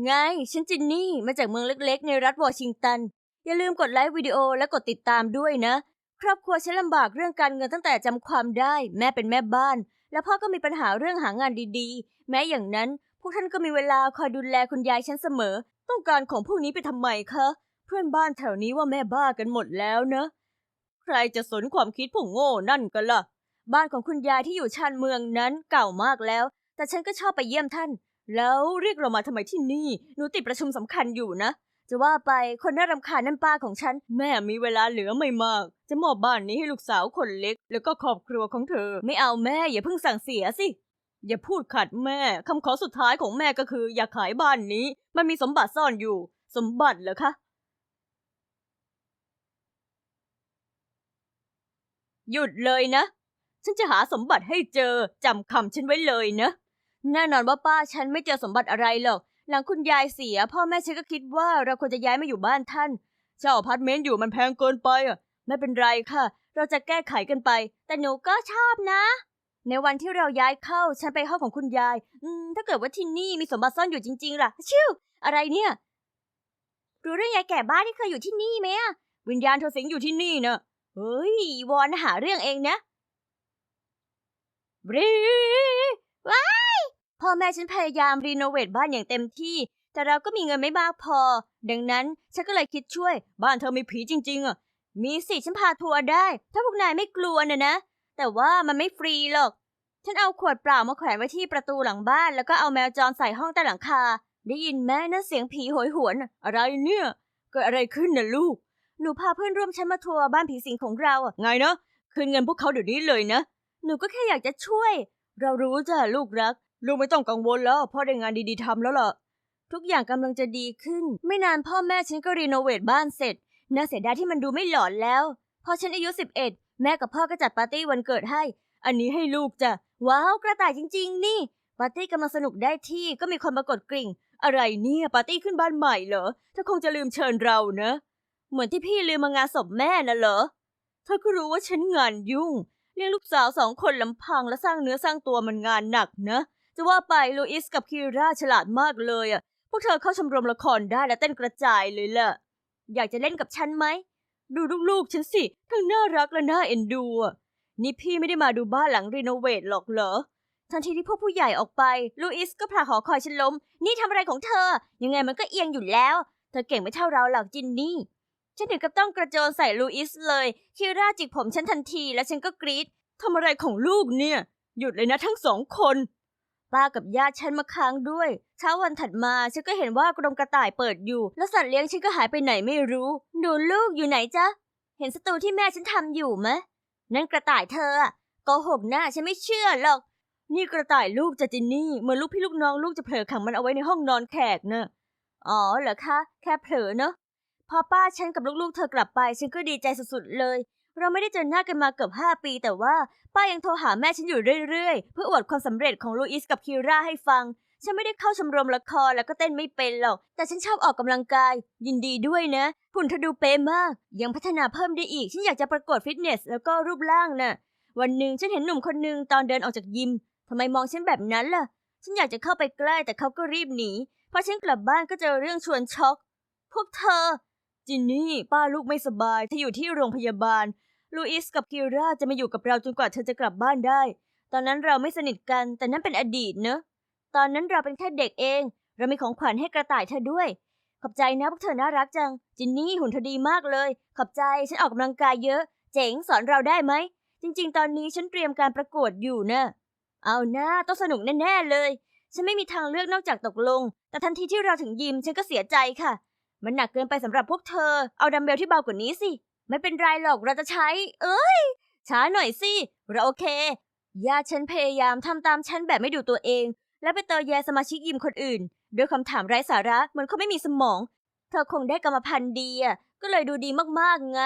ไง ฉันจินนี่ มาจากเมืองเล็กๆ ในรัฐวอชิงตัน อย่าลืมกดไลค์วิดีโอและกดติดตามด้วยนะ ครอบครัวฉันลำบากเรื่องการเงินตั้งแต่จำความได้ แม่เป็นแม่บ้าน แล้วพ่อก็มีปัญหาเรื่องหางานดีๆ แม้อย่างนั้น พวกท่านก็มีเวลาคอยดูแลคุณยายฉันเสมอ ต้องการของพวกนี้ไปทำไมคะ เพื่อนบ้านแถวนี้ว่าแม่บ้ากันหมดแล้วเนะ ใครจะสนความคิดพวกโง่นั่นกันล่ะ บ้านของคุณยายที่อยู่ชานเมืองนั้นเก่ามากแล้ว แต่ฉันก็ชอบไปเยี่ยมท่าน แล้วเรียกเรามาทำไมที่นี่ หนูติดประชุมสำคัญอยู่นะ จะว่าไปคนน่ารำคาญนั่นป้าของฉัน แม่มีเวลาเหลือไม่มาก จะมอบบ้านนี้ให้ลูกสาวคนเล็ก แล้วก็ครอบครัวของเธอ ไม่เอาแม่อย่าเพิ่งสั่งเสียสิ อย่าพูดขัดแม่คำขอสุดท้ายของแม่ก็คือ อย่าขายบ้านนี้ มันมีสมบัติซ่อนอยู่ สมบัติเหรอคะ หยุดเลยนะ ฉันจะหาสมบัติให้เจอจำคำฉันไว้เลยนะ แน่นอนว่าป้าฉันไม่เจอสมบัติอะไรหรอก หลังคุณยายเสีย พ่อแม่ฉันก็คิดว่าเราควรจะย้ายมาอยู่บ้านท่าน เช่าอพาร์ตเมนต์อยู่มันแพงเกินไปอะ ไม่เป็นไรค่ะ เราจะแก้ไขกันไป แต่หนูก็ชอบนะ ในวันที่เราย้ายเข้า ฉันไปห้องของคุณยาย อืม ถ้าเกิดว่าที่นี่มีสมบัติซ่อนอยู่จริงๆล่ะ ชิวอะไรเนี่ย รู้เรื่องยายแก่บ้านที่เคยอยู่ที่นี่ไหมอะวิญญาณเธอสิงอยู่ที่นี่นะเฮ้ยวอนหาเรื่องเองนะบรีว้า พ่อแม่ฉันพยายามรีโนเวทบ้านอย่างเต็มที่ แต่เราก็มีเงินไม่มากพอ ดังนั้นฉันก็เลยคิดช่วย บ้านเธอมีผีจริง ๆอะมีสิฉันพาทัวร์ได้ ถ้าพวกนายไม่กลัวนะนะ แต่ว่ามันไม่ฟรีหรอก ฉันเอาขวดเปล่ามาแขวนไว้ที่ประตูหลังบ้าน แล้วก็เอาแมวจรใส่ห้องใต้หลังคา ได้ยินแม่นั่นเสียงผีโหยหวน อะไรเนี่ยเกิดอะไรขึ้นน่ะลูก หนูพาเพื่อนร่วมชั้นมาทัวร์บ้านผีสิงของเราอะไงเนาะคืนเงินพวกเขาเดี๋ยวนี้เลยนะ หนูก็แค่อยากจะช่วย เรารู้จ้ะลูกรัก ลูกไม่ต้องกังวลแล้วพ่อได้งานดีๆทำแล้วล่ะ ทุกอย่างกำลังจะดีขึ้น ไม่นานพ่อแม่ฉันก็รีโนเวทบ้านเสร็จน่าเสียดายที่มันดูไม่หลอนแล้วพอฉันอายุ 11 แม่กับพ่อก็จัดปาร์ตี้วันเกิดให้ อันนี้ให้ลูกจ้ะว้าวกระต่ายจริง ๆ นี่ ปาร์ตี้กำลังสนุกได้ที่ก็มีคนมากดกริ่ง อะไรเนี่ยปาร์ตี้ขึ้นบ้านใหม่เหรอเธอคงจะลืมเชิญเรานะ เหมือนที่พี่ลืมมางานศพแม่น่ะเหรอเธอก็รู้ว่าฉันงานยุ่งเลี้ยงลูกสาวสองคนลำพังและสร้างเนื้อสร้างตัวมันงานหนักนะ จะว่าไปลูอิสกับคีราฉลาดมากเลยอะ พวกเธอเข้าชมรมละครได้และเต้นกระจายเลยล่ะ อยากจะเล่นกับฉันไหม ดูลูกๆ ฉันสิ ทั้งน่ารักและน่าเอ็นดูอะ นี่พี่ไม่ได้มาดูบ้านหลังรีโนเวทหรอกเหรอ ทันทีที่พวกผู้ใหญ่ออกไป ลูอิสก็ผลักหอคอยฉันล้ม นี่ทำอะไรของเธอ ยังไงมันก็เอียงอยู่แล้ว เธอเก่งไม่เท่าเราหรอกจินนี่ ฉันถึงกับต้องกระโจนใส่ลูอิสเลยคิราจิกผมฉันทันที แล้วฉันก็กรีดทำอะไรของลูกเนี่ย หยุดเลยนะทั้งสองคน ป้ากับญาติฉันมาค้างด้วย เช้าวันถัดมาฉันก็เห็นว่ากรงกระต่ายเปิดอยู่ แล้วสัตว์เลี้ยงฉันก็หายไปไหนไม่รู้ หนูลูกอยู่ไหนจ๊ะ เห็นสตูที่แม่ฉันทำอยู่ไหมนั่นกระต่ายเธอโกหกหน้าฉันไม่เชื่อหรอก นี่กระต่ายลูกจะจินนี่เหมือนลูกพี่ลูกน้องลูกจะเผลอขังมันเอาไว้ในห้องนอนแขกเนอะอ๋อเหรอคะ แค่เผลอเนอะพอป้าฉันกับลูกๆเธอกลับไป ฉันก็ดีใจสุดๆเลย เราไม่ได้เจอหน้ากันมาเกือบห้าปี แต่ว่าป้ายังโทรหาแม่ฉันอยู่เรื่อยๆ เพื่ออวดความสำเร็จของลูอิสกับคิราให้ฟัง ฉันไม่ได้เข้าชมรมละครแล้วก็เต้นไม่เป็นหรอก แต่ฉันชอบออกกำลังกาย ยินดีด้วยนะหุ่นเธอดูเป๊ะมาก ยังพัฒนาเพิ่มได้อีก ฉันอยากจะประกวดฟิตเนส แล้วก็รูปร่างน่ะ วันหนึ่งฉันเห็นหนุ่มคนหนึ่งตอนเดินออกจากยิมทำไมมองฉันแบบนั้นล่ะ ฉันอยากจะเข้าไปใกล้แต่เขาก็รีบหนีพอฉันกลับบ้านก็เจอเรื่องชวนช็อก พวกเธอ จินนี่ ป้าลูกไม่สบายเธออยู่ที่โรงพยาบาล ลูอิสกับกิราจะมาอยู่กับเราจนกว่าเธอจะกลับบ้านได้ ตอนนั้นเราไม่สนิทกัน แต่นั่นเป็นอดีตเนอะ ตอนนั้นเราเป็นแค่เด็กเอง เรามีของขวัญให้กระต่ายเธอด้วย ขอบใจนะพวกเธอน่ารักจัง จินนี่หุ่นเธอดีมากเลย ขอบใจ ฉันออกกำลังกายเยอะ เจ๋งสอนเราได้ไหม จริง ๆ ตอนนี้ฉันเตรียมการประกวดอยู่นะ เอาหน้าต้องสนุกแน่ๆเลย ฉันไม่มีทางเลือกนอกจากตกลง แต่ทันทีที่เราถึงยิมฉันก็เสียใจค่ะ มันหนักเกินไปสำหรับพวกเธอ เอาดัมเบลที่เบากว่านี้สิ ไม่เป็นไรหรอกเราจะใช้ เอ้ย ช้าหน่อยสิ เราโอเค ญาติฉันพยายามทำตามฉันแบบไม่ดูตัวเอง และไปเตอแยสมาชิกยิมคนอื่น ด้วยคำถามไร้สาระเหมือนเขาไม่มีสมอง เธอคงได้กรรมพันธุ์ดีอะ ก็เลยดูดีมากๆไง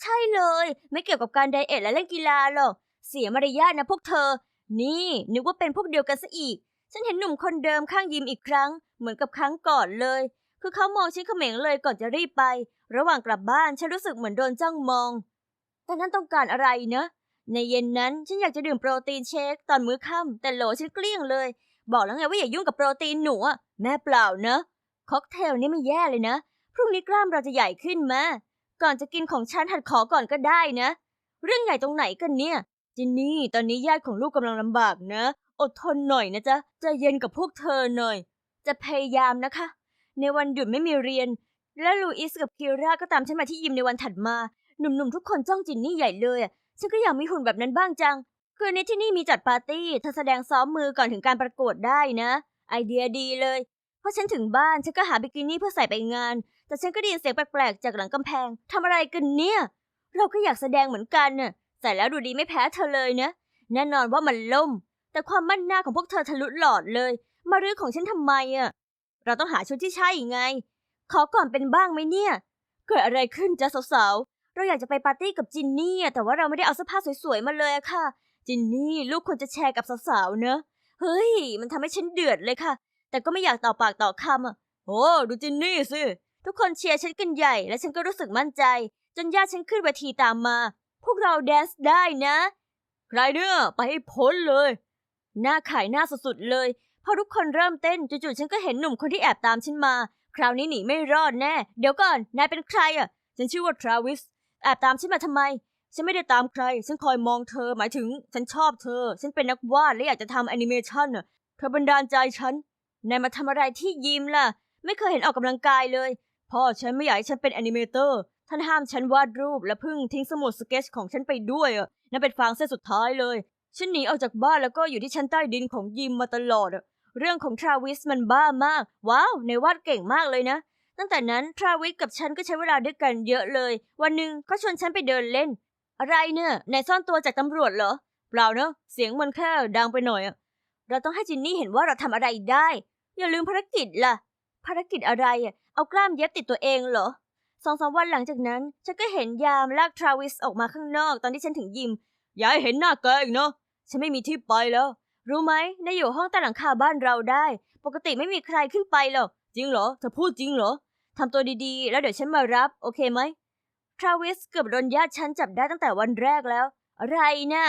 ใช่เลย ไม่เกี่ยวกับการไดเอทและเล่นกีฬาหรอก เสียมารยาทนะพวกเธอ นี่นึกว่าเป็นพวกเดียวกันซะอีก ฉันเห็นหนุ่มคนเดิมข้างยิมอีกครั้ง เหมือนกับครั้งก่อนเลย คือเขามองฉันเขม็งเลยก่อนจะรีบไป ระหว่างกลับบ้านฉันรู้สึกเหมือนโดนจ้องมอง แต่นั้นต้องการอะไรเนะในเย็นนั้นฉันอยากจะดื่มโปรตีนเชคตอนมื้อค่ำแต่โหลฉันเกลี้ยงเลย บอกแล้วไงว่าอย่ายุ่งกับโปรตีนหนูอะแม่เปล่าเนะค็อกเทลนี่ไม่แย่เลยนะ พรุ่งนี้กล้ามเราจะใหญ่ขึ้นมาก่อนจะกินของฉันหัดขอก่อนก็ได้นะ เรื่องใหญ่ตรงไหนกันเนี่ยจินนี่ตอนนี้ญาติของลูกกำลังลำบากนะ อดทนหน่อยนะจ๊ะจะเย็นกับพวกเธอหน่อย จะพยายามนะคะ ในวันหยุดไม่มีเรียน และลูอิสกับคิร่าก็ตามฉันมาที่ยิมในวันถัดมา หนุ่มๆทุกคนจ้องจินนี่ใหญ่เลยอะฉันก็อยากมีหุ่นแบบนั้นบ้างจัง คืนนี้ที่นี่มีจัดปาร์ตี้เธอแสดงซ้อมมือก่อนถึงการประกวดได้นะ ไอเดียดีเลย เพอฉันถึงบ้านฉันก็หาบิกินี่เพื่อใส่ไปงาน แต่ฉันก็ได้ยินเสียงแปลกๆจากหลังกำแพงทำอะไรกันเนี่ย เราก็อยากแสดงเหมือนกันน่ะใส่แล้วดูดีไม่แพ้เธอเลยนะ แน่นอนว่ามันล่ม แต่ความมั่นหน้าของพวกเธอทะลุหลอดเลย มารื้อของฉันทำไมอะ เราต้องหาชุดที่ใช่ไง ขอก่อนเป็นบ้างไหมเนี่ย เกิดอะไรขึ้นจ๊ะสาวๆ เราอยากจะไปปาร์ตี้กับจินนี่แต่ว่าเราไม่ได้เอาเสื้อผ้าสวยๆมาเลยอะค่ะ จินนี่ลูกควรจะแชร์กับสาวๆเนอะ เฮ้ย มันทำให้ฉันเดือดเลยค่ะ แต่ก็ไม่อยากต่อปากต่อคำอะโอ้ดูจินนี่สิ ทุกคนเชียร์ฉันกันใหญ่ และฉันก็รู้สึกมั่นใจ จนญาติฉันขึ้นเวทีตามมา พวกเราแดนซ์ได้นะ ใครเนี่ยไปให้พ้นเลย หน้าขายหน้าสุดๆเลย พอทุกคนเริ่มเต้นจู่ๆฉันก็เห็นหนุ่มคนที่แอบตามฉันมา คราวนี้หนีไม่รอดแน่ เดี๋ยวก่อน นายเป็นใครอะ ฉันชื่อว่าทราวิส แอบตามฉันมาทำไม ฉันไม่ได้ตามใคร ฉันคอยมองเธอ หมายถึง ฉันชอบเธอ ฉันเป็นนักวาดและอยากจะทำแอนิเมชันอะ เธอบันดาลใจฉัน นายมาทำอะไรที่ยิมล่ะ ไม่เคยเห็นออกกำลังกายเลย พ่อฉันไม่อยากให้ฉันเป็นแอนิเมเตอร์ ท่านห้ามฉันวาดรูปและพิ่งทิ้งสมุดสเก็ตของฉันไปด้วยอะ นั่นเป็นฟางเส้นสุดท้ายเลย ฉันหนีออกจากบ้านแล้วก็อยู่ที่ชั้นใต้ดินของยิมมาตลอดอะ เรื่องของทราวิสมันบ้ามาก ว้าว ในวาดเก่งมากเลยนะ ตั้งแต่นั้นทราวิสกับฉันก็ใช้เวลาด้วยกันเยอะเลย วันหนึ่งเขาชวนฉันไปเดินเล่น อะไรเนี่ยนายซ่อนตัวจากตำรวจเหรอ เปล่าเนอะเสียงมันแค่ดังไปหน่อยอะเราต้องให้จินนี่เห็นว่าเราทำอะไรได้ อย่าลืมภารกิจล่ะ ภารกิจอะไรอะเอากล้ามเย็บติดตัวเองเหรอสองสามวันหลังจากนั้น ฉันก็เห็นยามลากทราวิสออกมาข้างนอกตอนที่ฉันถึงยิม อย่าให้เห็นหน้าแกอีกเนาะฉันไม่มีที่ไปแล้ว รู้ไหมนายอยู่ห้องใต้หลังคาบ้านเราได้ ปกติไม่มีใครขึ้นไปหรอก จริงเหรอ เธอพูดจริงเหรอ ทำตัวดีๆ แล้วเดี๋ยวฉันมารับ โอเคไหมทราวิสเกือบโดนญาติฉันจับได้ตั้งแต่วันแรกแล้ว อะไรนะ่ะ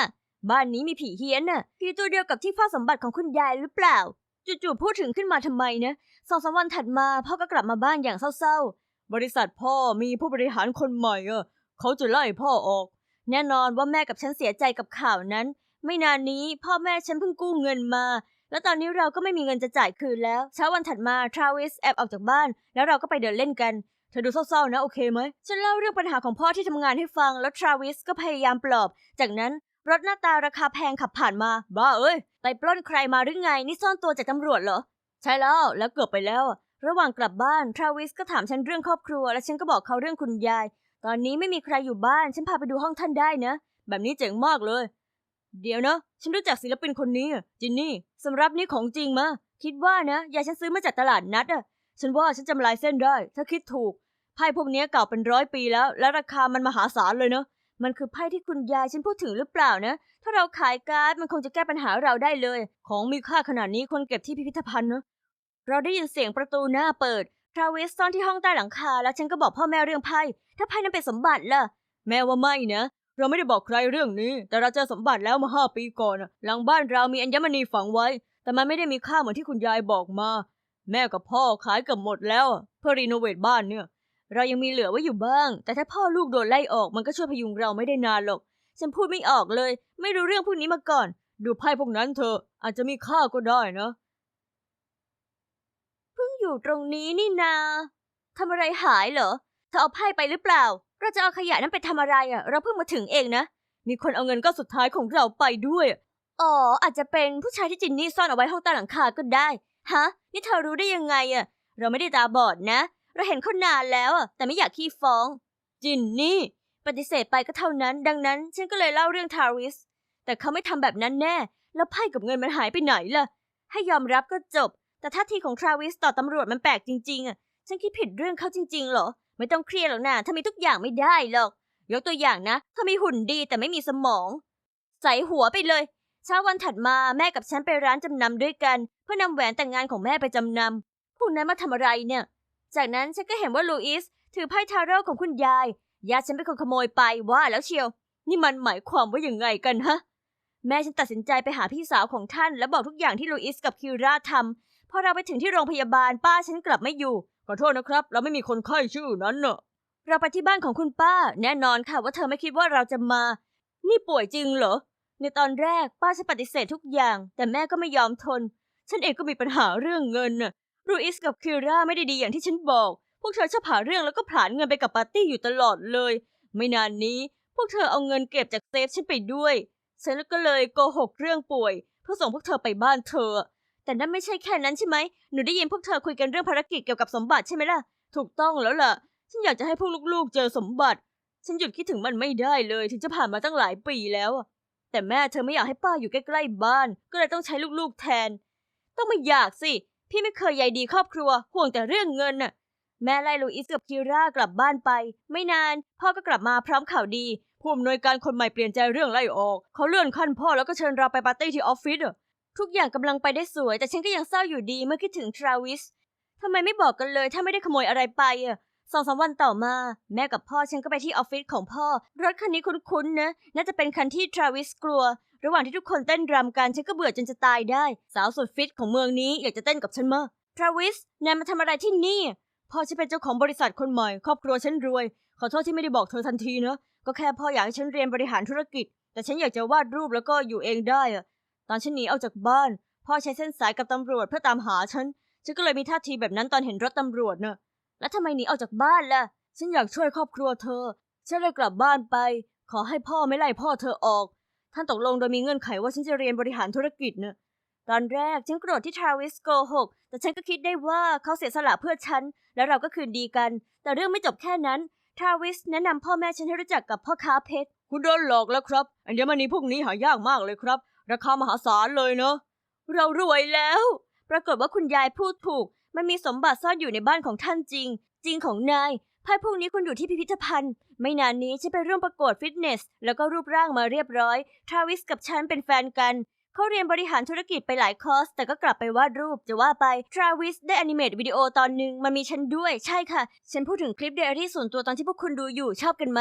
บ้านนี้มีผีเฮี้ยนน่ะ ผีตัวเดียวกับที่เฝ้าสมบัติของคุณยายหรือเปล่า จู่ๆพูดถึงขึ้นมาทำไมนะสองสามวันถัดมาพ่อก็กลับมาบ้านอย่างเศร้าๆ บริษัทพ่อมีผู้บริหารคนใหม่อะเขาจะไล่พ่อออก แน่นอนว่าแม่กับฉันเสียใจกับข่าวนั้น ไม่นานนี้พ่อแม่ฉันเพิ่งกู้เงินมา แล้วตอนนี้เราก็ไม่มีเงินจะจ่ายคืนแล้ว เช้าวันถัดมาทราวิสแอบออกจากบ้าน แล้วเราก็ไปเดินเล่นกัน เธอดูเศร้าๆนะโอเคไหม ฉันเล่าเรื่องปัญหาของพ่อที่ทำงานให้ฟัง แล้วทราวิสก็พยายามปลอบ จากนั้นรถหน้าตาราคาแพงขับผ่านมา บ้าเอ้ย ไปปล้นใครมาหรือไง นี่ซ่อนตัวจากตำรวจเหรอ ใช่แล้ว แล้วเกือบไปแล้ว ระหว่างกลับบ้าน ทราวิสก็ถามฉันเรื่องครอบครัว และฉันก็บอกเขาเรื่องคุณยาย ตอนนี้ไม่มีใครอยู่บ้าน ฉันพาไปดูห้องท่านได้นะ แบบนี้เจ๋งมากเลย เดี๋ยวนะ ฉันรู้จักศิลปินคนนี้อะจินนี่สำรับนี่ของจริงมาคิดว่านะยายฉันซื้อมาจากตลาดนัดอะฉันว่าฉันจำลายเส้นได้ ถ้าคิดถูก ไพ่พวกนี้เก่าเป็นร้อยปีแล้ว และราคามันมหาศาลเลยเนอะมันคือไพ่ที่คุณยายฉันพูดถึงหรือเปล่านะ ถ้าเราขายการ์ดมันคงจะแก้ปัญหาเราได้เลย ของมีค่าขนาดนี้คนเก็บที่พิพิธภัณฑ์เนอะเราได้ยินเสียงประตูหน้าเปิดทราวิสซ่อนที่ห้องใต้หลังคา แล้วฉันก็บอกพ่อแม่เรื่องไพ่ ถ้าไพ่นั้นเป็นสมบัติล่ะ แม่ว่าไม่นะ เราไม่ได้บอกใครเรื่องนี้ แต่เราเจอสมบัติแล้วมาห้าปีก่อนน่ะหลังบ้านเรามีอัญมณีฝังไว้ แต่มันไม่ได้มีค่าเหมือนที่คุณยายบอกมา แม่กับพ่อขายเกือบหมดแล้ว เพื่อรีโนเวทบ้านเนี่ย เรายังมีเหลือไว้อยู่บ้าง แต่ถ้าพ่อลูกโดนไล่ออกมันก็ช่วยพยุงเราไม่ได้นานหรอก ฉันพูดไม่ออกเลย ไม่รู้เรื่องพวกนี้มาก่อน ดูไพ่พวกนั้นเถอะอาจจะมีค่าก็ได้นะเพิ่งอยู่ตรงนี้นี่นาทำอะไรหายเหรอเธอเอาไพ่ไปหรือเปล่า เราจะเอาขยะนั้นไปทำอะไรอะ เราเพิ่งมาถึงเองนะ มีคนเอาเงินก้อนสุดท้ายของเราไปด้วย อ๋อ อาจจะเป็นผู้ชายที่จินนี่ซ่อนเอาไว้ห้องใต้หลังคาก็ได้ ฮะ นี่เธอรู้ได้ยังไงอะ เราไม่ได้ตาบอดนะ เราเห็นเขานานแล้วอะ แต่ไม่อยากขี้ฟ้อง จินนี่ ปฏิเสธไปก็เท่านั้น ดังนั้น ฉันก็เลยเล่าเรื่องทาริส แต่เขาไม่ทำแบบนั้นแน่ แล้วไพ่กับเงินมันหายไปไหนล่ะ ให้ยอมรับก็จบ แต่ท่าทีของทราวิสต่อตำรวจมันแปลกจริงๆอะ ฉันคิดผิดเรื่องเขาจริงๆเหรอ ไม่ต้องเครียดหรอกนะถ้ามีทุกอย่างไม่ได้หรอก ยกตัวอย่างนะถ้ามีหุ่นดีแต่ไม่มีสมอง ใส่หัวไปเลย เช้าวันถัดมาแม่กับฉันไปร้านจำนำด้วยกัน เพื่อนำแหวนแต่งงานของแม่ไปจำนำพวกนั้นมาทำอะไรเนี่ย จากนั้นฉันก็เห็นว่าลูอิสถือไพ่ทาโร่ของคุณยายยายฉันเป็นคนขโมยไปว่าแล้วเชียว นี่มันหมายความว่าอย่างไงกันฮะแม่ฉันตัดสินใจไปหาพี่สาวของท่าน และบอกทุกอย่างที่ลูอิสกับคิวราทำพอเราไปถึงที่โรงพยาบาลป้าฉันกลับไม่อยู่ ขอโทษนะครับ เราไม่มีคนไข้ชื่อนั้นเนอะเราไปที่บ้านของคุณป้า แน่นอนค่ะว่าเธอไม่คิดว่าเราจะมา นี่ป่วยจริงเหรอ ในตอนแรกป้าฉันปฏิเสธทุกอย่าง แต่แม่ก็ไม่ยอมทน ฉันเองก็มีปัญหาเรื่องเงินน่ะรูอิสกับคิร่าไม่ได้ดีอย่างที่ฉันบอก พวกเธอชอบหาเรื่องแล้วก็ผลาญเงินไปกับปาร์ตี้อยู่ตลอดเลย ไม่นานนี้ พวกเธอเอาเงินเก็บจากเซฟฉันไปด้วย ฉันก็เลยโกหกเรื่องป่วยเพื่อส่งพวกเธอไปบ้านเธอ แต่นั่นไม่ใช่แค่นั้นใช่ไหม หนูได้ยินพวกเธอคุยกันเรื่องภารกิจเกี่ยวกับสมบัติใช่ไหมล่ะ ถูกต้องแล้วล่ะ ฉันอยากจะให้พวกลูกๆ เจอสมบัติ ฉันหยุดคิดถึงมันไม่ได้เลย ถึงจะผ่านมาตั้งหลายปีแล้ว แต่แม่เธอไม่อยากให้ป้าอยู่ใกล้ๆบ้าน ก็เลยต้องใช้ลูกๆแทน ต้องไม่อยากสิ พี่ไม่เคยใยดีครอบครัว ห่วงแต่เรื่องเงินน่ะ แม่ไล่ลูอิสกับคิร่ากลับบ้านไป ไม่นาน พ่อก็กลับมาพร้อมข่าวดี ผู้อำนวยการคนใหม่เปลี่ยนใจเรื่องไล่ออก เขาเลื่อนขั้นพ่อแล้วก็เชิญเราไปปาร์ตี้ที่ออฟฟิศอะ ทุกอย่างกำลังไปได้สวย แต่ฉันก็ยังเศร้าอยู่ดีเมื่อคิดถึงทราวิสทำไมไม่บอกกันเลยถ้าไม่ได้ขโมยอะไรไปอะสองสามวันต่อมา แม่กับพ่อฉันก็ไปที่ออฟฟิศของพ่อ รถคันนี้คุ้นๆนะ น่าจะเป็นคันที่ทราวิสกลัว ระหว่างที่ทุกคนเต้นรำกันฉันก็เบื่อจนจะตายได้ สาวสุดฟิตของเมืองนี้อยากจะเต้นกับฉันมากทราวิสนายมาทำอะไรที่นี่พ่อฉันเป็นเจ้าของบริษัทคนใหม่ครอบครัวฉันรวย ขอโทษที่ไม่ได้บอกเธอทันทีนะก็แค่พ่ออยากให้ฉันเรียนบริหารธุรกิจ แต่ฉันอยากจะวาดรูปแล้วก็อยู่เองได้อะ ตอนฉันหนีออกจากบ้าน พ่อใช้เส้นสายกับตำรวจเพื่อตามหาฉัน ฉันก็เลยมีท่าทีแบบนั้นตอนเห็นรถตำรวจเนอะแล้วทำไมหนีออกจากบ้านล่ะ ฉันอยากช่วยครอบครัวเธอ ฉันเลยกลับบ้านไป ขอให้พ่อไม่ไล่พ่อเธอออก ท่านตกลงโดยมีเงื่อนไขว่าฉันจะเรียนบริหารธุรกิจเนอะตอนแรกฉันโกรธที่ทราวิสโกหก แต่ฉันก็คิดได้ว่าเขาเสียสละเพื่อฉัน แล้วเราก็คืนดีกัน แต่เรื่องไม่จบแค่นั้น ทราวิสแนะนำพ่อแม่ฉันให้รู้จักกับพ่อค้าเพชร คุณโดนหลอกแล้วครับ อัญมณีพวกนี้หายากมากเลยครับ ราคามหาศาลเลยเนาะเรารวยแล้ว ปรากฏว่าคุณยายพูดถูก มันมีสมบัติซ่อนอยู่ในบ้านของท่านจริง จริงของนายไพ่พวกนี้คุณอยู่ที่พิพิธภัณฑ์ ไม่นานนี้ฉันไปร่วมประกวดฟิตเนส แล้วก็รูปร่างมาเรียบร้อย ทราวิสกับฉันเป็นแฟนกัน เขาเรียนบริหารธุรกิจไปหลายคอร์ส แต่ก็กลับไปวาดรูป จะว่าไปทราวิสได้แอนิเมตวิดีโอตอนหนึ่งมันมีฉันด้วย ใช่ค่ะ ฉันพูดถึงคลิปเดอารี่ส่วนตัวตอนที่พวกคุณดูอยู่ชอบกันไหม